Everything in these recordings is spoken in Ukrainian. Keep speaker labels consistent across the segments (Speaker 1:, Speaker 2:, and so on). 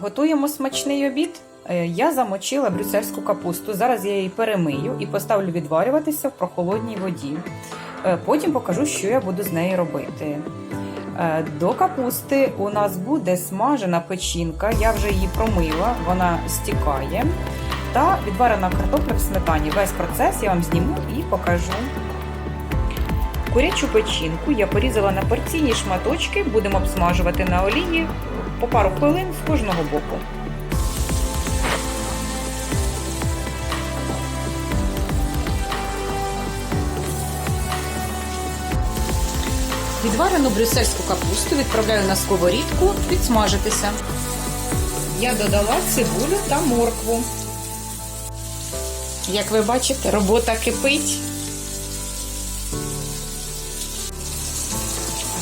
Speaker 1: Готуємо смачний обід. Е, Я замочила брюссельську капусту. Зараз я її перемию і поставлю відварюватися в прохолодній воді. Е, Потім покажу, що я буду з нею робити. Е, До капусти у нас буде смажена печінка. Я вже її промила, вона стікає. Та відварена картопля в сметані. Весь процес я вам зніму і покажу. Курячу печінку я порізала на порційні шматочки, будемо обсмажувати на олії по пару хвилин з кожного боку. Відварену брюссельську капусту відправляю на сковорідку підсмажитися. Я додала цибулю та моркву. Як ви бачите, робота кипить.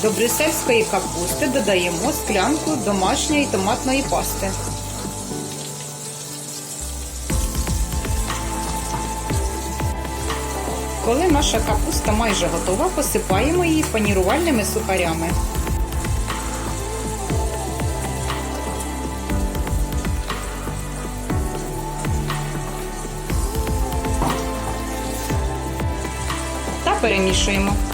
Speaker 1: До брюссельської капусти додаємо склянку домашньої томатної пасти. Коли наша капуста майже готова, посипаємо її панірувальними сухарями. Та перемішуємо.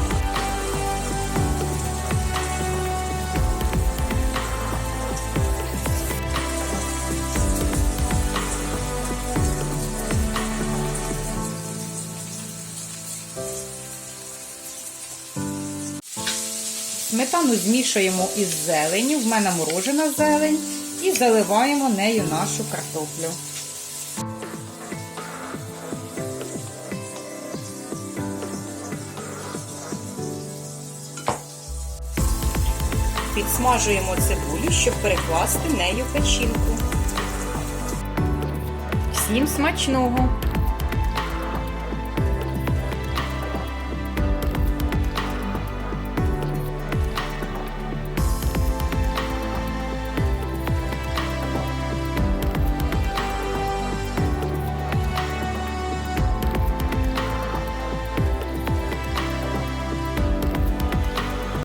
Speaker 1: Сметану змішуємо із зеленню, в мене морожена зелень, і заливаємо нею нашу картоплю. Підсмажуємо цибулю, щоб перекласти нею печінку. Всім смачного!